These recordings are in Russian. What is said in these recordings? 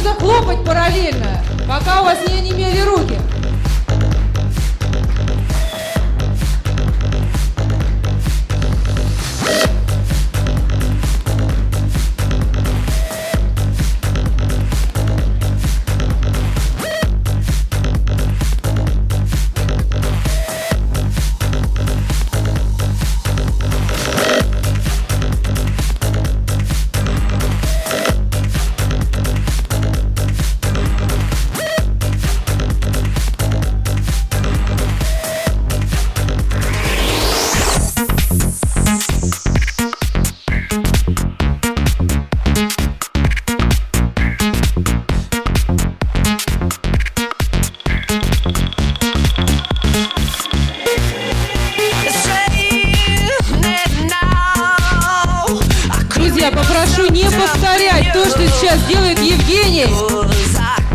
нужно хлопать параллельно, пока у вас не онемели руки. Попрошу не повторять то, что сейчас делает Евгений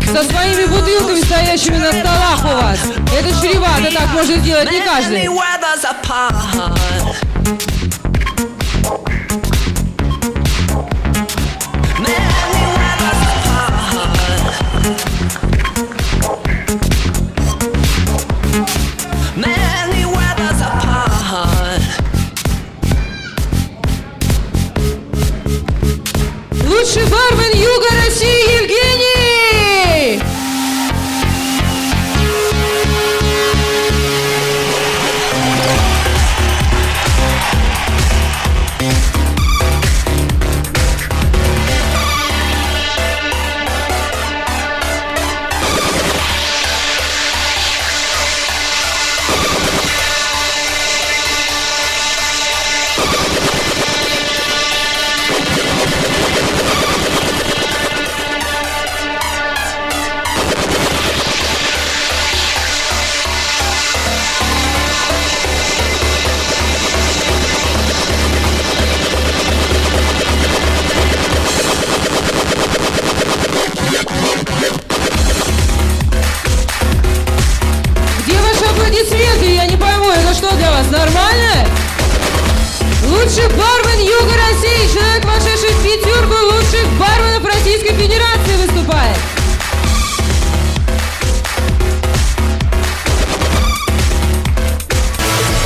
со своими бутылками, стоящими на столах у вас. Это чревато, так может сделать не каждый. лучший бармен Юга России Евгений! вас нормально.